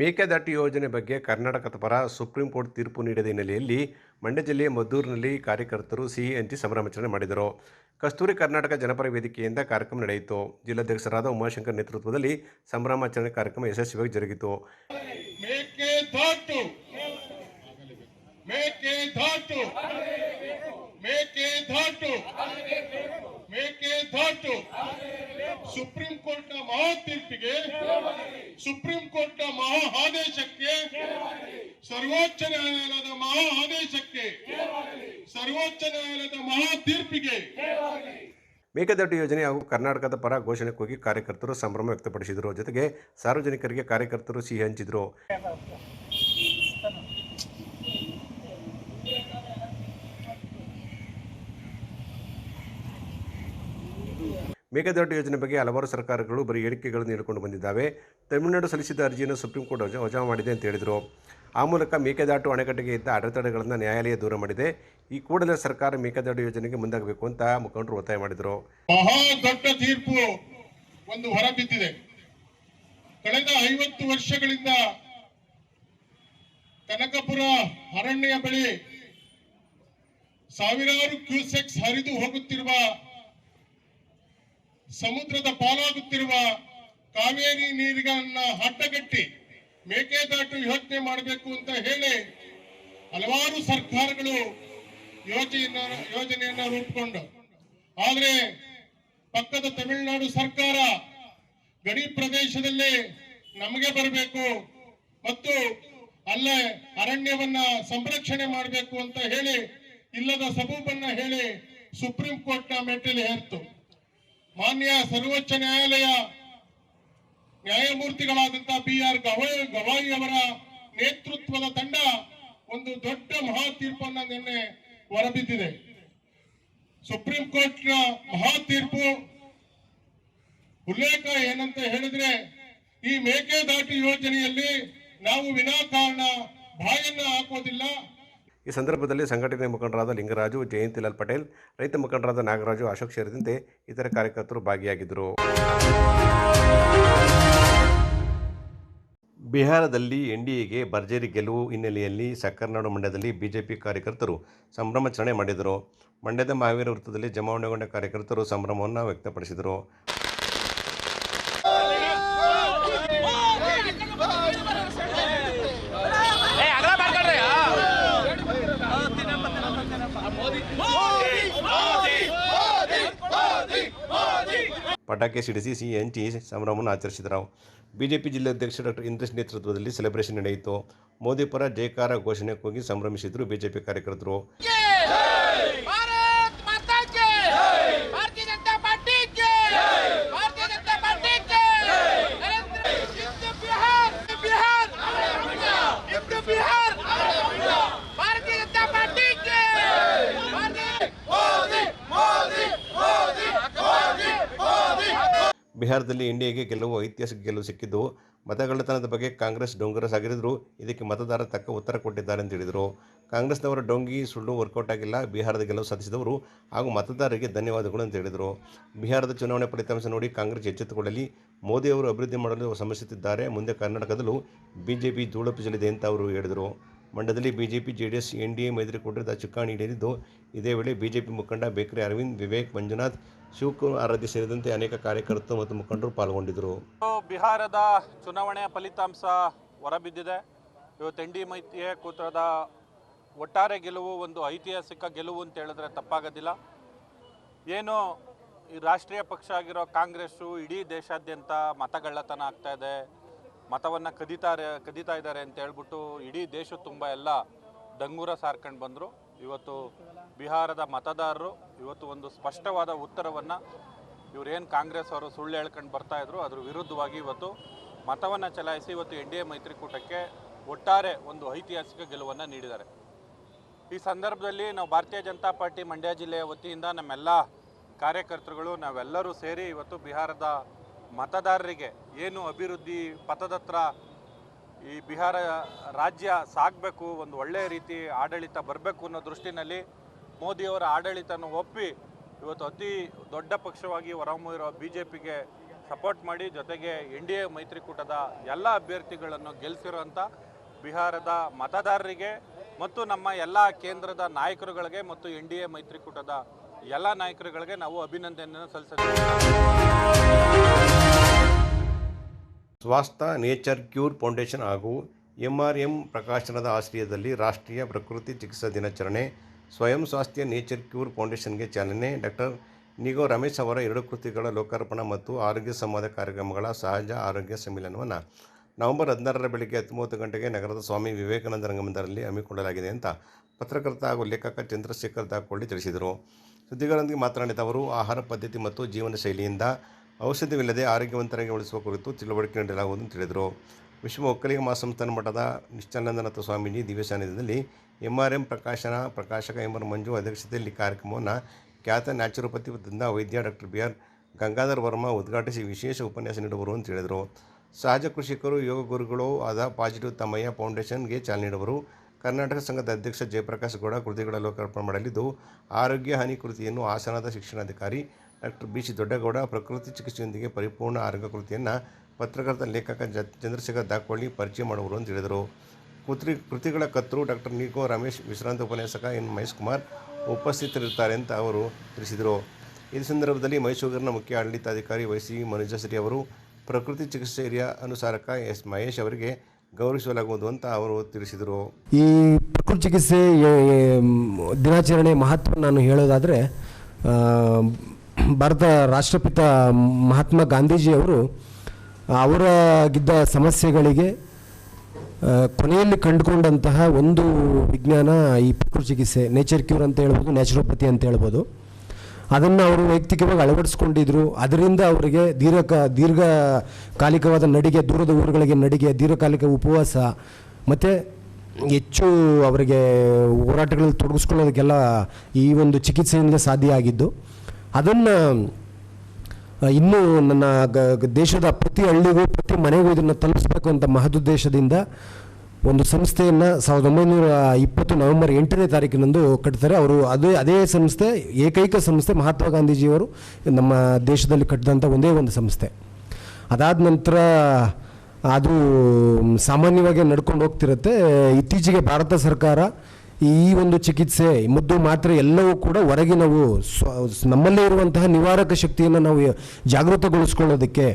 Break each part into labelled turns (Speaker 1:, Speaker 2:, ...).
Speaker 1: ಮೇಕೆದಾಟು ಯೋಜನೆ ಬಗ್ಗೆ ಕರ್ನಾಟಕದ ಪರ ಸುಪ್ರೀಂ ಕೋರ್ಟ್ ತೀರ್ಪು ನೀಡಿದ ಹಿನ್ನೆಲೆಯಲ್ಲಿ ಮಂಡ್ಯ ಜಿಲ್ಲೆಯ ಮದ್ದೂರಿನಲ್ಲಿ ಕಾರ್ಯಕರ್ತರು ಸಿಹಿ ಹಂಚಿ ಸಂಭ್ರಮಾಚರಣೆ ಮಾಡಿದರು. ಕಸ್ತೂರಿ ಕರ್ನಾಟಕ ಜನಪರ ವೇದಿಕೆಯಿಂದ ಕಾರ್ಯಕ್ರಮ ನಡೆಯಿತು. ಜಿಲ್ಲಾಧ್ಯಕ್ಷರಾದ ಉಮಾಶಂಕರ್ ನೇತೃತ್ವದಲ್ಲಿ ಸಂಭ್ರಮಾಚರಣೆ ಕಾರ್ಯಕ್ರಮ ಯಶಸ್ವಿಯಾಗಿ ಜರುಗಿತು.
Speaker 2: ಮೇಕೆದಾಟು ಸುಪ್ರೀಂ ಸುಪ್ರೀಂ ನ ಮಹಾ ತೀರ್ಪಿಗೆ ಸುಪ್ರೀಂ ಕೋರ್ಟ್ನ ಮಹಾ ಆದೇಶಕ್ಕೆ ಸರ್ವೋಚ್ಚ ನ್ಯಾಯಾಲಯದ ಮಹಾ ಆದೇಶಕ್ಕೆ ಸರ್ವೋಚ್ಚ ನ್ಯಾಯಾಲಯದ ಮಹಾ ತೀರ್ಪಿಗೆ
Speaker 1: ಮೇಕೆದಾಟು ಯೋಜನೆ ಹಾಗೂ ಕರ್ನಾಟಕದ ಪರ ಘೋಷಣೆ ಕೂಗಿ ಕಾರ್ಯಕರ್ತರು ಸಂಭ್ರಮ ವ್ಯಕ್ತಪಡಿಸಿದರು. ಜೊತೆಗೆ ಸಾರ್ವಜನಿಕರಿಗೆ ಕಾರ್ಯಕರ್ತರು ಸಿಹಿ ಹಂಚಿದರು. ಮೇಕೆದಾಟು ಯೋಜನೆ ಬಗ್ಗೆ ಹಲವಾರು ಸರ್ಕಾರಗಳು ಬರೀ ಹೇಳಿಕೆಗಳನ್ನು ನೀಡಿಕೊಂಡು ಬಂದಿದ್ದಾವೆ. ತಮಿಳುನಾಡು ಸಲ್ಲಿಸಿದ ಅರ್ಜಿಯನ್ನು ಸುಪ್ರೀಂ ಕೋರ್ಟ್ ವಜಾ ವಜಾ ಮಾಡಿದೆ ಅಂತ ಹೇಳಿದರು. ಆ ಮೂಲಕ ಮೇಕೆದಾಟು ಅಣೆಕಟ್ಟೆಗೆ ಇದ್ದ ಅಡೆತಡೆಗಳನ್ನು ನ್ಯಾಯಾಲಯ ದೂರ ಮಾಡಿದೆ. ಈ ಕೂಡಲೇ ಸರ್ಕಾರ ಮೇಕೆದಾಟು ಯೋಜನೆಗೆ ಮುಂದಾಗಬೇಕು ಅಂತ ಮುಖಂಡರು ಒತ್ತಾಯ ಮಾಡಿದರು.
Speaker 2: ದೊಡ್ಡ ತೀರ್ಪು ಒಂದು ಹೊರಬಿದ್ದಿದೆ ಕಳೆದ ಐವತ್ತು ವರ್ಷಗಳಿಂದ ಕನಕಪುರ ಅರಣ್ಯ ಬಳಿ ಸಾವಿರಾರು ಕ್ಯೂಸೆಕ್ಸ್ ಹರಿದು ಹೋಗುತ್ತಿರುವ ಸಮುದ್ರದ ಪಾಲಾಗುತ್ತಿರುವ ಕಾವೇರಿ ನೀರಿಗನ್ನ ಅಡ್ಡಗಟ್ಟಿ ಮೇಕೆದಾಟು ಯೋಜನೆ ಮಾಡಬೇಕು ಅಂತ ಹೇಳಿ ಹಲವಾರು ಸರ್ಕಾರಗಳು ಯೋಜನೆಯನ್ನ ಯೋಜನೆಯನ್ನ ರೂಪಿಕೊಂಡು ಆದ್ರೆ ಪಕ್ಕದ ತಮಿಳುನಾಡು ಸರ್ಕಾರ ಗಡಿ ಪ್ರದೇಶದಲ್ಲಿ ನಮಗೆ ಬರಬೇಕು ಮತ್ತು ಅಲ್ಲೇ ಅರಣ್ಯವನ್ನ ಸಂರಕ್ಷಣೆ ಮಾಡಬೇಕು ಅಂತ ಹೇಳಿ ಇಲ್ಲದ ಸಬೂಬನ್ನ ಹೇಳಿ ಸುಪ್ರೀಂ ಕೋರ್ಟ್ನ ಮೆಟ್ಟಿಲು ಏರ್ತು ಮಾನ್ಯ ಸರ್ವೋಚ್ಚ ನ್ಯಾಯಾಲಯ ನ್ಯಾಯಮೂರ್ತಿಗಳಾದಂತಹ ಬಿ ಆರ್ ಗವಾಯಿ ಗವಾಯಿ ಅವರ ನೇತೃತ್ವದ ತಂಡ ಒಂದು ದೊಡ್ಡ ಮಹಾ ತೀರ್ಪನ್ನ ನಿನ್ನೆ ಹೊರಬಿದ್ದಿದೆ. ಸುಪ್ರೀಂ ಕೋರ್ಟ್ನ ಮಹಾ ತೀರ್ಪು ಉಲ್ಲೇಖ ಏನಂತ ಹೇಳಿದ್ರೆ, ಈ ಮೇಕೆದಾಟು ಯೋಜನೆಯಲ್ಲಿ ನಾವು ವಿನಾಕಾರಣ ಬಾಯನ್ನ ಹಾಕೋದಿಲ್ಲ.
Speaker 1: ಈ ಸಂದರ್ಭದಲ್ಲಿ ಸಂಘಟನೆ ಮುಖಂಡರಾದ ಲಿಂಗರಾಜು ಜಯಂತಿಲಾಲ್ ಪಟೇಲ್, ರೈತ ಮುಖಂಡರಾದ ನಾಗರಾಜು, ಅಶೋಕ್ ಸೇರಿದಂತೆ ಇತರ ಕಾರ್ಯಕರ್ತರು ಭಾಗಿಯಾಗಿದ್ದರು. ಬಿಹಾರದಲ್ಲಿ ಎನ್ಡಿಎಗೆ ಭರ್ಜರಿ ಗೆಲುವು ಹಿನ್ನೆಲೆಯಲ್ಲಿ ಸಕ್ಕರ್ನಾಡು ಮಂಡ್ಯದಲ್ಲಿ ಬಿಜೆಪಿ ಕಾರ್ಯಕರ್ತರು ಸಂಭ್ರಮಾಚರಣೆ ಮಾಡಿದರು. ಮಂಡ್ಯದ ಮಹಾವೀರ ವೃತ್ತದಲ್ಲಿ ಜಮಾವಣೆಗೊಂಡ ಕಾರ್ಯಕರ್ತರು ಸಂಭ್ರಮವನ್ನು ವ್ಯಕ್ತಪಡಿಸಿದರು. ಪಟಾಕಿ ಸಿಡಿಸಿ ಸಿಹಿ ಹಂಚಿ ಸಂಭ್ರಮವನ್ನು ಆಚರಿಸಿದರು ಬಿಜೆಪಿ ಜಿಲ್ಲಾಧ್ಯಕ್ಷ ಡಾಕ್ಟರ್ ಇಂದ್ರೇಶ್ ನೇತೃತ್ವದಲ್ಲಿ ಸೆಲೆಬ್ರೇಷನ್ ನಡೆಯಿತು. ಮೋದಿ ಪರ ಜಯಕಾರ ಘೋಷಣೆ ಕೂಗಿ ಸಂಭ್ರಮಿಸಿದರು ಬಿಜೆಪಿ ಕಾರ್ಯಕರ್ತರು. ಬಿಹಾರದಲ್ಲಿ ಎನ್ಡಿಎಗೆ ಗೆಲುವು, ಐತಿಹಾಸಿಕ ಗೆಲುವು ಸಿಕ್ಕಿದ್ದು. ಮತಗಳ್ಳತನದ ಬಗ್ಗೆ ಕಾಂಗ್ರೆಸ್ ಡೊಂಗರ ಆಗಿರಿದ್ರು. ಇದಕ್ಕೆ ಮತದಾರ ತಕ್ಕ ಉತ್ತರ ಕೊಟ್ಟಿದ್ದಾರೆ ಅಂತ ಹೇಳಿದರು. ಕಾಂಗ್ರೆಸ್ನವರ ಡೊಂಗಿ, ಸುಳ್ಳು ವರ್ಕೌಟ್ ಆಗಿಲ್ಲ. ಬಿಹಾರದ ಗೆಲುವು ಸಾಧಿಸಿದವರು ಹಾಗೂ ಮತದಾರರಿಗೆ ಧನ್ಯವಾದಗಳು ಅಂತ ಹೇಳಿದರು. ಬಿಹಾರದ ಚುನಾವಣೆ ಫಲಿತಾಂಶ ನೋಡಿ ಕಾಂಗ್ರೆಸ್ ಎಚ್ಚೆತ್ತುಕೊಳ್ಳಲಿ. ಮೋದಿ ಅವರು ಅಭಿವೃದ್ಧಿ ಮಾಡಲು ಶ್ರಮಿಸುತ್ತಿದ್ದಾರೆ. ಮುಂದೆ ಕರ್ನಾಟಕದಲ್ಲೂ ಬಿಜೆಪಿ ಧೂಳು ಪಿಸಲಿದೆ ಅಂತ ಅವರು ಹೇಳಿದರು. ಮಂಡ್ಯದಲ್ಲಿ BJP, JDS N D A ಮೈತ್ರಿಕೂಟದ ಚುಕ್ಕಾಣಿ ಹಿಡಿದಿದ್ದು, ಇದೇ ವೇಳೆ ಬಿಜೆಪಿ ಮುಖಂಡ ಬೇಕರಿ ಅರವಿಂದ್, ವಿವೇಕ್, ಮಂಜುನಾಥ್, ಶಿವಕುಮಾರ್ ಆರಾಧ್ಯ ಸೇರಿದಂತೆ ಅನೇಕ ಕಾರ್ಯಕರ್ತರು ಮತ್ತು ಮುಖಂಡರು ಪಾಲ್ಗೊಂಡಿದ್ದರು.
Speaker 3: ಬಿಹಾರದ ಚುನಾವಣೆಯ ಫಲಿತಾಂಶ ಹೊರಬಿದ್ದಿದೆ. ಇವತ್ತು ಎನ್ ಡಿ ಮೈತ್ರಿಯ ಕೂತ್ರದ ಒಟ್ಟಾರೆ ಗೆಲುವು, ಒಂದು ಐತಿಹಾಸಿಕ ಗೆಲುವು ಅಂತ ಹೇಳಿದ್ರೆ ತಪ್ಪಾಗೋದಿಲ್ಲ. ಏನು ಈ ರಾಷ್ಟ್ರೀಯ ಪಕ್ಷ ಆಗಿರೋ ಕಾಂಗ್ರೆಸ್ಸು ಇಡೀ ದೇಶಾದ್ಯಂತ ಮತಗಳ್ಳತನ ಆಗ್ತಾ ಇದೆ. ಮತವನ್ನು ಕದೀತಾರೆ, ಕದೀತಾ ಇದ್ದಾರೆ ಅಂತ ಹೇಳ್ಬಿಟ್ಟು ಇಡೀ ದೇಶ ತುಂಬ ಎಲ್ಲ ಡಂಗೂರ ಸಾರ್ಕೊಂಡು ಬಂದರು. ಇವತ್ತು ಬಿಹಾರದ ಮತದಾರರು ಇವತ್ತು ಒಂದು ಸ್ಪಷ್ಟವಾದ ಉತ್ತರವನ್ನು ಇವರೇನು ಕಾಂಗ್ರೆಸ್ ಅವರು ಸುಳ್ಳು ಹೇಳ್ಕೊಂಡು ಬರ್ತಾ ಇದ್ರು, ಅದ್ರ ವಿರುದ್ಧವಾಗಿ ಇವತ್ತು ಮತವನ್ನು ಚಲಾಯಿಸಿ ಇವತ್ತು ಎನ್ ಡಿ ಎ ಮೈತ್ರಿಕೂಟಕ್ಕೆ ಒಟ್ಟಾರೆ ಒಂದು ಐತಿಹಾಸಿಕ ಗೆಲುವನ್ನು ನೀಡಿದ್ದಾರೆ. ಈ ಸಂದರ್ಭದಲ್ಲಿ ನಾವು ಭಾರತೀಯ ಜನತಾ ಪಾರ್ಟಿ ಮಂಡ್ಯ ಜಿಲ್ಲೆಯ ವತಿಯಿಂದ ನಮ್ಮೆಲ್ಲ ಕಾರ್ಯಕರ್ತರುಗಳು, ನಾವೆಲ್ಲರೂ ಸೇರಿ ಇವತ್ತು ಬಿಹಾರದ ಮತದಾರರಿಗೆ ಏನು ಅಭಿವೃದ್ಧಿ, ಪಥದತ್ರ ಈ ಬಿಹಾರ ರಾಜ್ಯ ಸಾಗಬೇಕು, ಒಂದು ಒಳ್ಳೆಯ ರೀತಿ ಆಡಳಿತ ಬರಬೇಕು ಅನ್ನೋ ದೃಷ್ಟಿನಲ್ಲಿ ಮೋದಿಯವರ ಆಡಳಿತನ ಒಪ್ಪಿ ಇವತ್ತು ಅತಿ ದೊಡ್ಡ ಪಕ್ಷವಾಗಿ ಹೊರಹೊಮ್ಮಿರುವ ಬಿ ಜೆ ಪಿಗೆ ಸಪೋರ್ಟ್ ಮಾಡಿ, ಜೊತೆಗೆ ಎನ್ ಡಿ ಎ ಮೈತ್ರಿಕೂಟದ ಎಲ್ಲ ಅಭ್ಯರ್ಥಿಗಳನ್ನು ಗೆಲ್ಲಿಸಿರುವಂಥ ಬಿಹಾರದ ಮತದಾರರಿಗೆ ಮತ್ತು ನಮ್ಮ ಎಲ್ಲ ಕೇಂದ್ರದ ನಾಯಕರುಗಳಿಗೆ ಮತ್ತು ಎನ್ ಡಿ ಎ ಮೈತ್ರಿಕೂಟದ ಎಲ್ಲ ನಾಯಕರುಗಳಿಗೆ ನಾವು ಅಭಿನಂದನೆಯನ್ನು ಸಲ್ಲಿಸುತ್ತೇವೆ.
Speaker 1: ಸ್ವಾಸ್ಥ್ಯ ನೇಚರ್ ಕ್ಯೂರ್ ಫೌಂಡೇಶನ್ ಹಾಗೂ ಎಂ ಆರ್ ಎಂ ಪ್ರಕಾಶನದ ಆಶ್ರಯದಲ್ಲಿ ರಾಷ್ಟ್ರೀಯ ಪ್ರಕೃತಿ ಚಿಕಿತ್ಸಾ ದಿನಾಚರಣೆ, ಸ್ವಯಂ ಸ್ವಾಸ್ಥ್ಯ ನೇಚರ್ ಕ್ಯೂರ್ ಫೌಂಡೇಶನ್ಗೆ ಚಾಲನೆ, ಡಾಕ್ಟರ್ ನಿಗೋ ರಮೇಶ್ ಅವರ ಎರಡು ಕೃತಿಗಳ ಲೋಕಾರ್ಪಣ ಮತ್ತು ಆರೋಗ್ಯ ಸಂವಾದ ಕಾರ್ಯಕ್ರಮಗಳ ಸಹಜ ಆರೋಗ್ಯ ಸಮ್ಮೇಳನವನ್ನು ನವೆಂಬರ್ ಹದಿನಾರರ ಬೆಳಗ್ಗೆ ಹತ್ತೊಂಬತ್ತು ಗಂಟೆಗೆ ನಗರದ ಸ್ವಾಮಿ ವಿವೇಕಾನಂದ ರಂಗಮಂದಿರದಲ್ಲಿ ಹಮ್ಮಿಕೊಳ್ಳಲಾಗಿದೆ ಅಂತ ಪತ್ರಕರ್ತ ಹಾಗೂ ಲೇಖಕ ಚಂದ್ರಶೇಖರ್ ದಾಕೊಳ್ಳಿ ತಿಳಿಸಿದರು. ಸುದ್ದಿಗಳೊಂದಿಗೆ ಮಾತನಾಡಿದ ಅವರು, ಆಹಾರ ಪದ್ಧತಿ ಮತ್ತು ಜೀವನ ಶೈಲಿಯಿಂದ ಔಷಧವಿಲ್ಲದೆ ಆರೋಗ್ಯವಂತರಾಗಿ ಉಳಿಸುವ ಕುರಿತು ತಿಳುವಳಿಕೆ ನೀಡಲಾಗುವುದು ಎಂದು ತಿಳಿದರು ವಿಶ್ವ ಒಕ್ಕಲಿಗ ಮಹಾಸಂಸ್ಥಾನ ಮಠದ ನಿಶ್ಚಲಾನಂದನಾಥ ಸ್ವಾಮೀಜಿ ದಿವ್ಯ ಸಾನ್ನಿಧ್ಯದಲ್ಲಿ ಎಂ ಪ್ರಕಾಶನ, ಪ್ರಕಾಶಕ ಎಂ ಆರ್ ಮಂಜು ಅಧ್ಯಕ್ಷತೆಯಲ್ಲಿ ಕಾರ್ಯಕ್ರಮವನ್ನು ಖ್ಯಾತ ನ್ಯಾಚುರೋಪತಿ ವೃದ್ಧ ವೈದ್ಯ doctor B R Gangadhar Varma ಉದ್ಘಾಟಿಸಿ ವಿಶೇಷ ಉಪನ್ಯಾಸ ನೀಡುವರು ಅಂತ ಹೇಳಿದರು. ಸಹಜ ಕೃಷಿಕರು, ಯೋಗ ಗುರುಗಳು ಆದ ಪಾಸಿಟಿವ್ ತಮ್ಮಯ್ಯ ಫೌಂಡೇಶನ್ಗೆ ಚಾಲನೆ ನೀಡುವರು. ಕರ್ನಾಟಕ ಸಂಘದ ಅಧ್ಯಕ್ಷ ಜಯಪ್ರಕಾಶ್ ಗೌಡ ಕೃತಿಗಳ ಲೋಕಾರ್ಪಣೆ ಮಾಡಲಿದ್ದು, ಆರೋಗ್ಯ ಹಾನಿ ಕೃತಿಯನ್ನು ಹಾಸನದ ಶಿಕ್ಷಣಾಧಿಕಾರಿ ಡಾಕ್ಟರ್ ಬಿ ಸಿ ದೊಡ್ಡಗೌಡ ಪ್ರಕೃತಿ ಚಿಕಿತ್ಸೆಯೊಂದಿಗೆ ಪರಿಪೂರ್ಣ ಆರೋಗ್ಯ ಕೃತಿಯನ್ನು ಪತ್ರಕರ್ತ ಲೇಖಕ ಜ ಚಂದ್ರಶೇಖರ್ ದಾಕೋಳಿ ಪರಿಚಯ ಮಾಡುವರು ಅಂತ ಹೇಳಿದರು. ಕೃತಿ ಕೃತಿಗಳ ಕರ್ತರು ಡಾಕ್ಟರ್ ನಿಗೋ ರಮೇಶ್ ವಿಶ್ರಾಂತ ಉಪನ್ಯಾಸಕ ಎನ್ ಮಹೇಶ್ ಕುಮಾರ್ ಉಪಸ್ಥಿತರಿರುತ್ತಾರೆ ಅಂತ ಅವರು ತಿಳಿಸಿದರು. ಈ ಸಂದರ್ಭದಲ್ಲಿ ಮೈಸೂರಿನ ಮುಖ್ಯ ಆಡಳಿತಾಧಿಕಾರಿ ವೈ ಸಿ ಮನುಜಶ್ರೀ ಅವರು, ಪ್ರಕೃತಿ ಚಿಕಿತ್ಸೆ ಹಿರಿಯ ಅನುಸಾರಕ ಎಸ್ ಮಹೇಶ್ ಅವರಿಗೆ ಗೌರವಿಸಲಾಗುವುದು ಅಂತ ಅವರು ತಿಳಿಸಿದರು.
Speaker 4: ಈ ಪ್ರಕೃತಿ ಚಿಕಿತ್ಸೆ ದಿನಾಚರಣೆ ಮಹತ್ವ ನಾನು ಹೇಳೋದಾದರೆ ಭಾರತ ರಾಷ್ಟ್ರಪಿತ ಮಹಾತ್ಮ ಗಾಂಧೀಜಿಯವರು ಅವರಾಗಿದ್ದ ಸಮಸ್ಯೆಗಳಿಗೆ ಕೊನೆಯಲ್ಲಿ ಕಂಡುಕೊಂಡಂತಹ ಒಂದು ವಿಜ್ಞಾನ ಈ ಪ್ರಕೃತಿ ಚಿಕಿತ್ಸೆ ನೇಚರ್ ಕ್ಯೂರ್ ಅಂತ ಹೇಳ್ಬೋದು ನ್ಯಾಚುರೋಪತಿ ಅಂತ ಹೇಳ್ಬೋದು. ಅದನ್ನು ಅವರು ವೈಯಕ್ತಿಕವಾಗಿ ಅಳವಡಿಸ್ಕೊಂಡಿದ್ರು. ಅದರಿಂದ ಅವರಿಗೆ ದೀರ್ಘ ದೀರ್ಘಕಾಲಿಕವಾದ ನಡಿಗೆ, ದೂರದ ಊರುಗಳಿಗೆ ನಡಿಗೆ, ದೀರ್ಘಕಾಲಿಕ ಉಪವಾಸ, ಮತ್ತು ಹೆಚ್ಚು ಅವರಿಗೆ ಹೋರಾಟಗಳಲ್ಲಿ ತೊಡಗಿಸ್ಕೊಳ್ಳೋದಕ್ಕೆಲ್ಲ ಈ ಒಂದು ಚಿಕಿತ್ಸೆಯಿಂದ ಸಾಧ್ಯ ಆಗಿದ್ದು. ಅದನ್ನು ಇನ್ನೂ ನನ್ನ ಗ- ದೇಶದ ಪ್ರತಿ ಹಳ್ಳಿಗೂ, ಪ್ರತಿ ಮನೆಗೂ ಇದನ್ನು ತಲುಪಿಸಬೇಕು ಅಂತ ಮಹದುದ್ದೇಶದಿಂದ ಒಂದು ಸಂಸ್ಥೆಯನ್ನು ಸಾವಿರದ ಒಂಬೈನೂರ ಇಪ್ಪತ್ತು ನವೆಂಬರ್ ಎಂಟನೇ ತಾರೀಕಿನಂದು ಕಟ್ತಾರೆ. ಅವರು ಅದೇ ಅದೇ ಸಂಸ್ಥೆ, ಏಕೈಕ ಸಂಸ್ಥೆ ಮಹಾತ್ಮ ಗಾಂಧೀಜಿಯವರು ನಮ್ಮ ದೇಶದಲ್ಲಿ ಕಟ್ಟಿದಂಥ ಒಂದೇ ಒಂದು ಸಂಸ್ಥೆ. ಅದಾದ ನಂತರ ಅದು, ಸಾಮಾನ್ಯವಾಗಿ ನಡ್ಕೊಂಡು ಹೋಗ್ತಿರುತ್ತೆ. ಇತ್ತೀಚೆಗೆ ಭಾರತ ಸರ್ಕಾರ ಈ ಒಂದು ಚಿಕಿತ್ಸೆ ಮದ್ದು ಮಾತ್ರೆ ಎಲ್ಲವೂ ಕೂಡ ಹೊರಗಿನವು ಸ್ವ, ನಮ್ಮಲ್ಲೇ ಇರುವಂತಹ ನಿವಾರಕ ಶಕ್ತಿಯನ್ನು ನಾವು ಜಾಗೃತಗೊಳಿಸ್ಕೊಳ್ಳೋದಕ್ಕೆ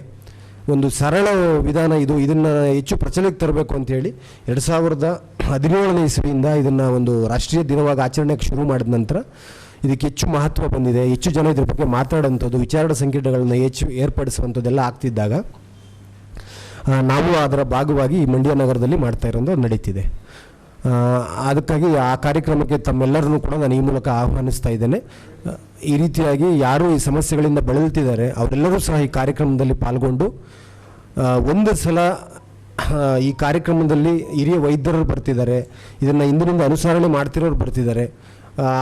Speaker 4: ಒಂದು ಸರಳ ವಿಧಾನ ಇದು. ಇದನ್ನು ಹೆಚ್ಚು ಪ್ರಚಲಿತ ತರಬೇಕು ಅಂತೇಳಿ ಎರಡು ಸಾವಿರದ ಹದಿನೇಳನೇ ಇಸ್ವಿಯಿಂದ ಇದನ್ನು ಒಂದು ರಾಷ್ಟ್ರೀಯ ದಿನವಾಗಿ ಆಚರಣೆಗೆ ಶುರು ಮಾಡಿದ ನಂತರ ಇದಕ್ಕೆ ಹೆಚ್ಚು ಮಹತ್ವ ಬಂದಿದೆ. ಹೆಚ್ಚು ಜನ ಇದ್ರ ಬಗ್ಗೆ ಮಾತಾಡೋಂಥದ್ದು, ವಿಚಾರ ಸಂಕಿರಣಗಳನ್ನು ಹೆಚ್ಚು ಏರ್ಪಡಿಸುವಂಥದ್ದೆಲ್ಲ ಆಗ್ತಿದ್ದಾಗ ನಾವು ಅದರ ಭಾಗವಾಗಿ ಮಂಡ್ಯ ನಗರದಲ್ಲಿ ಮಾಡ್ತಾ ಇರೋದು ನಡೀತಿದೆ. ಅದಕ್ಕಾಗಿ ಆ ಕಾರ್ಯಕ್ರಮಕ್ಕೆ ತಮ್ಮೆಲ್ಲರನ್ನು ಕೂಡ ನಾನು ಈ ಮೂಲಕ ಆಹ್ವಾನಿಸ್ತಾ ಇದ್ದೇನೆ. ಈ ರೀತಿಯಾಗಿ ಯಾರು ಈ ಸಮಸ್ಯೆಗಳಿಂದ ಬಳಲುತ್ತಿದ್ದಾರೆ, ಅವರೆಲ್ಲರೂ ಸಹ ಈ ಕಾರ್ಯಕ್ರಮದಲ್ಲಿ ಪಾಲ್ಗೊಂಡು ಒಂದು ಸಲ ಈ ಕಾರ್ಯಕ್ರಮದಲ್ಲಿ ಹಿರಿಯ ವೈದ್ಯರು ಬರ್ತಿದ್ದಾರೆ, ಇದನ್ನು ಇಂದಿನಿಂದ ಅನುಸರಣೆ ಮಾಡ್ತಿರೋರು ಬರ್ತಿದ್ದಾರೆ.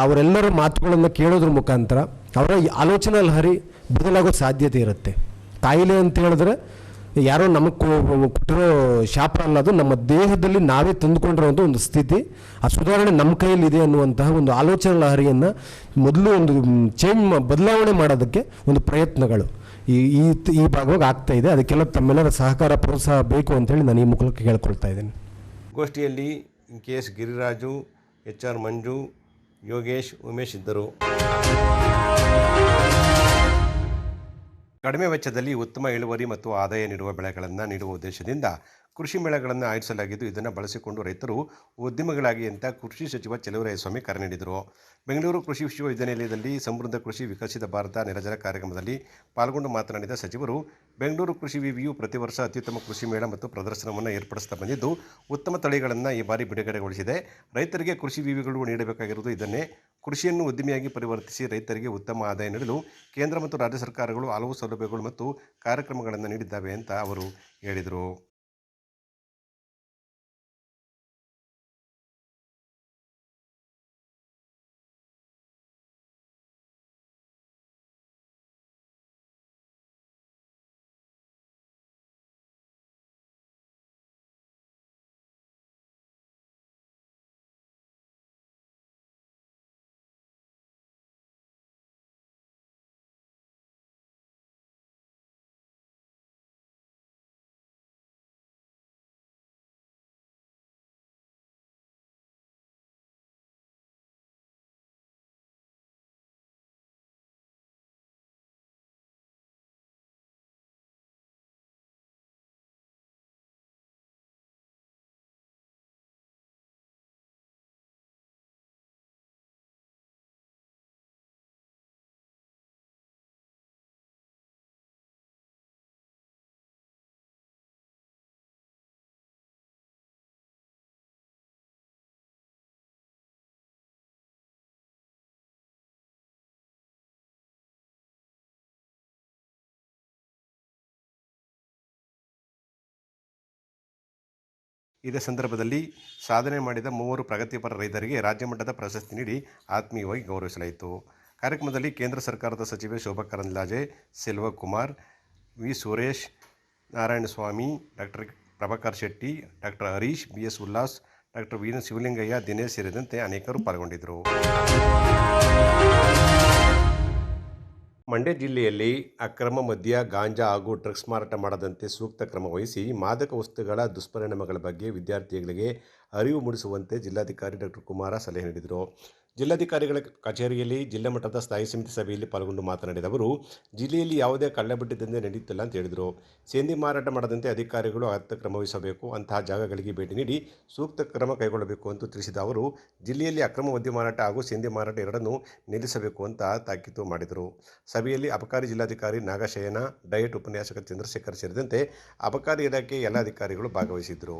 Speaker 4: ಅವರೆಲ್ಲರ ಮಾತುಗಳನ್ನು ಕೇಳೋದ್ರ ಮುಖಾಂತರ ಅವರ ಆಲೋಚನಾ ಲಹರಿ ಬದಲಾಗೋ ಸಾಧ್ಯತೆ ಇರುತ್ತೆ. ಕಾಯಿಲೆ ಅಂತ ಹೇಳಿದ್ರೆ ಯಾರೋ ನಮಗೆ ಕೊಟ್ಟಿರೋ ಶಾಪ ಅನ್ನೋದು ನಮ್ಮ ದೇಹದಲ್ಲಿ ನಾವೇ ತಂದುಕೊಂಡಿರುವಂಥ ಒಂದು ಸ್ಥಿತಿ. ಆ ಸುಧಾರಣೆ ನಮ್ಮ ಕೈಯಲ್ಲಿ ಇದೆ ಅನ್ನುವಂತಹ ಒಂದು ಆಲೋಚನೆ ಲಹರಿಯನ್ನು ಮೊದಲು ಒಂದು ಚೇಂಜ್ ಬದಲಾವಣೆ ಮಾಡೋದಕ್ಕೆ ಒಂದು ಪ್ರಯತ್ನಗಳು. ಈ ಈ ಈ ಭಾಗವಾಗಿ ಆಗ್ತಾ ಇದೆ. ಅದಕ್ಕೆಲ್ಲ ತಮ್ಮೆಲ್ಲರ ಸಹಕಾರ, ಪ್ರೋತ್ಸಾಹ ಬೇಕು ಅಂತೇಳಿ ನಾನು ಈ ಮುಖಕ್ಕೆ ಕೇಳ್ಕೊಳ್ತಾ ಇದ್ದೀನಿ.
Speaker 1: ಗೋಷ್ಠಿಯಲ್ಲಿ K S Giriraju H R Manju, Yogesh, Umesh ಇದ್ದರು. ಕಡಿಮೆ ವೆಚ್ಚದಲ್ಲಿ ಉತ್ತಮ ಇಳುವರಿ ಮತ್ತು ಆದಾಯ ನೀಡುವ ಬೆಳೆಗಳನ್ನು ನೀಡುವ ಉದ್ದೇಶದಿಂದ ಕೃಷಿ ಮೇಳಗಳನ್ನು ಆಯೋಜಿಸಲಾಗಿದ್ದು, ಇದನ್ನು ಬಳಸಿಕೊಂಡು ರೈತರು ಉದ್ಯಮಗಳಾಗಿ ಅಂತ ಕೃಷಿ ಸಚಿವ ಸ್ವಾಮಿ ಕರೆ ನೀಡಿದರು. ಬೆಂಗಳೂರು ಕೃಷಿ ವಿಶ್ವವಿದ್ಯಾನಿಲಯದಲ್ಲಿ ಸಮೃದ್ಧ ಕೃಷಿ ವಿಕಸಿತ ಭಾರತ ನಿರಜನ ಕಾರ್ಯಕ್ರಮದಲ್ಲಿ ಪಾಲ್ಗೊಂಡು ಮಾತನಾಡಿದ ಸಚಿವರು, ಬೆಂಗಳೂರು ಕೃಷಿ ವಿವಿಯು ಪ್ರತಿ ವರ್ಷ ಅತ್ಯುತ್ತಮ ಕೃಷಿ ಮೇಳ ಮತ್ತು ಪ್ರದರ್ಶನವನ್ನು ಏರ್ಪಡಿಸ್ತಾ ಬಂದಿದ್ದು, ಉತ್ತಮ ತಳಿಗಳನ್ನು ಈ ಬಾರಿ ಬಿಡುಗಡೆಗೊಳಿಸಿದೆ. ರೈತರಿಗೆ ಕೃಷಿ ವಿವಿಗಳು ನೀಡಬೇಕಾಗಿರುವುದು ಇದನ್ನೇ. ಕೃಷಿಯನ್ನು ಉದ್ದಿಮೆಯಾಗಿ ಪರಿವರ್ತಿಸಿ ರೈತರಿಗೆ ಉತ್ತಮ ಆದಾಯ ನೀಡಲು ಕೇಂದ್ರ ಮತ್ತು ರಾಜ್ಯ ಸರ್ಕಾರಗಳು ಹಲವು ಸೌಲಭ್ಯಗಳು ಮತ್ತು ಕಾರ್ಯಕ್ರಮಗಳನ್ನು ನೀಡಿದ್ದಾವೆ ಅಂತ ಅವರು ಹೇಳಿದರು. ಇದೇ ಸಂದರ್ಭದಲ್ಲಿ ಸಾಧನೆ ಮಾಡಿದ ಮೂವರು ಪ್ರಗತಿಪರ ರೈತರಿಗೆ ರಾಜ್ಯಮಟ್ಟದ ಪ್ರಶಸ್ತಿ ನೀಡಿ ಆತ್ಮೀಯವಾಗಿ ಗೌರವಿಸಲಾಯಿತು. ಕಾರ್ಯಕ್ರಮದಲ್ಲಿ ಕೇಂದ್ರ ಸರ್ಕಾರದ ಸಚಿವೆ Shobha Karandlaje, Selvakumar, V. Suresh, Narayanaswamy, doctor Prabhakar Shetty, doctor Harish, B. S. Ullas, doctor Veena Shivalingaiah, Dinesh ಸೇರಿದಂತೆ ಅನೇಕರು ಪಾಲ್ಗೊಂಡಿದ್ದರು. ಮಂಡ್ಯ ಜಿಲ್ಲೆಯಲ್ಲಿ ಅಕ್ರಮ ಮದ್ಯ, ಗಾಂಜಾ ಹಾಗೂ ಡ್ರಗ್ಸ್ ಮಾರಾಟ ಮಾಡದಂತೆ ಸೂಕ್ತ ಕ್ರಮ ವಹಿಸಿ ಮಾದಕ ವಸ್ತುಗಳ ದುಷ್ಪರಿಣಾಮಗಳ ಬಗ್ಗೆ ವಿದ್ಯಾರ್ಥಿಗಳಿಗೆ ಅರಿವು ಮೂಡಿಸುವಂತೆ ಜಿಲ್ಲಾಧಿಕಾರಿ ಡಾಕ್ಟರ್ ಕುಮಾರ ಸಲಹೆ ನೀಡಿದರು. ಜಿಲ್ಲಾಧಿಕಾರಿಗಳ ಕಚೇರಿಯಲ್ಲಿ ಜಿಲ್ಲಾ ಮಟ್ಟದ ಸ್ಥಾಯಿ ಸಮಿತಿ ಸಭೆಯಲ್ಲಿ ಪಾಲ್ಗೊಂಡು ಮಾತನಾಡಿದ ಅವರು, ಜಿಲ್ಲೆಯಲ್ಲಿ ಯಾವುದೇ ಕಳ್ಳಬಡ್ಡಿ ದಂಧೆ ನಡೆಯುತ್ತಿಲ್ಲ ಅಂತ ಹೇಳಿದರು. ಸೇಂದಿ ಮಾರಾಟ ಮಾಡದಂತೆ ಅಧಿಕಾರಿಗಳು ಅರ್ಥ ಕ್ರಮ ವಹಿಸಬೇಕು, ಅಂತಹ ಜಾಗಗಳಿಗೆ ಭೇಟಿ ನೀಡಿ ಸೂಕ್ತ ಕ್ರಮ ಕೈಗೊಳ್ಳಬೇಕು ಅಂತ ತಿಳಿಸಿದ ಅವರು, ಜಿಲ್ಲೆಯಲ್ಲಿ ಅಕ್ರಮ ಮದ್ಯ ಮಾರಾಟ ಹಾಗೂ ಸೇಂದಿ ಮಾರಾಟ ಎರಡನ್ನೂ ನಿಲ್ಲಿಸಬೇಕು ಅಂತ ತಾಕೀತು ಮಾಡಿದರು. ಸಭೆಯಲ್ಲಿ ಅಬಕಾರಿ ಜಿಲ್ಲಾಧಿಕಾರಿ ನಾಗಶಯನ, ಡಯಟ್ ಉಪನ್ಯಾಸಕ ಚಂದ್ರಶೇಖರ್ ಸೇರಿದಂತೆ ಅಬಕಾರಿ ಇಲಾಖೆ ಎಲ್ಲ ಅಧಿಕಾರಿಗಳು ಭಾಗವಹಿಸಿದ್ದರು.